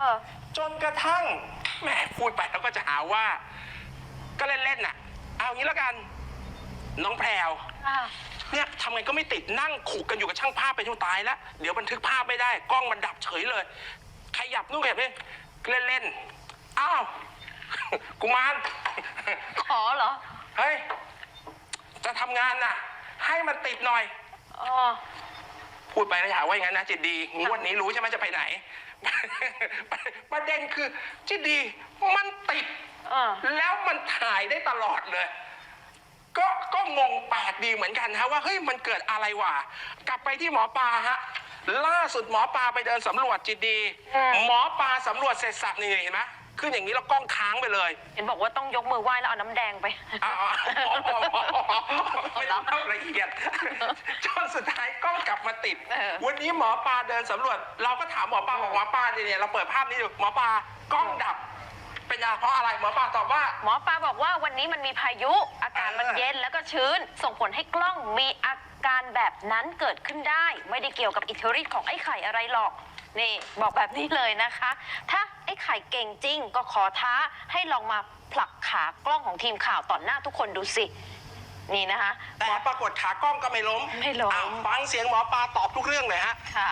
เออ จนกระทั่งแหมพูดไปแล้วก็จะหาว่า ก็เล่นๆน่ะ เอางี้แล้วกัน น้องแพรว อะเนี่ยทำไงก็ไม่ติดนั่งขู่กันอยู่กับช่างภาพไปจนตายแล้ว เดี๋ยวบันทึกภาพไม่ได้ กล้องมันดับเฉยเลย ขยับนู่นขยับนี่เล่นๆ อ้าว กุมาร ขอเหรอ เฮ้ย จะทำงานน่ะ ให้มันติดหน่อย อ๋อ พูดไปแล้วอย่าหาว่าอย่างนั้นนะจิตดีงวดนี้รู้ใช่ไหมจะไปไหน ประเด็นคือจิตดีมันติดเออแล้วมันถ่ายได้ตลอดเลย ก็ก็งงแปลกดีเหมือนกันฮะว่าเฮ้ยมันเกิดอะไรวะกลับไปที่หมอปลาฮะล่าสุดหมอปลาไปเดินสำรวจจิตดี อืม หมอปลาสำรวจเสร็จสับนี่เห็นไหมขึ้นอย่างนี้แล้วกล้องค้างไปเลย เห็นบอกว่าต้องยกมือไหว้แล้วเอาน้ำแดงไปอ๋อไม่ ต้องเข้าละเอียด จนสุดท้ายกล้องกลับมาติด เออวันนี้หมอปลาเดินสำรวจ เราก็ถามหมอปลาบอกหมอปลาเนี่ยเราเปิดภาพนี้ดูหมอปลากล้องดับ เป็นยังเพราะอะไรหมอปลาตอบว่า หมอปลาบอกว่าวันนี้มันมีพายุ อากาศมันเออเย็นแล้วก็ชื้น ส่งผลให้กล้องมีอาการแบบนั้นเกิดขึ้นได้ ไม่ได้เกี่ยวกับอิทธิฤทธิ์ของไอ้ไข่อะไรหรอก นี่บอกแบบนี้เลยนะคะ ถ้าไอ้ไข่เก่งจริงก็ขอท้าให้ลองมาผลักขากล้องของทีมข่าวต่อหน้าทุกคนดูสิ นี่นะคะ แต่ปรากฏขากล้องก็ไม่ล้มไม่ล้ม อ้าวฟังเสียงหมอปลาตอบทุกเรื่องเลยฮะค่ะ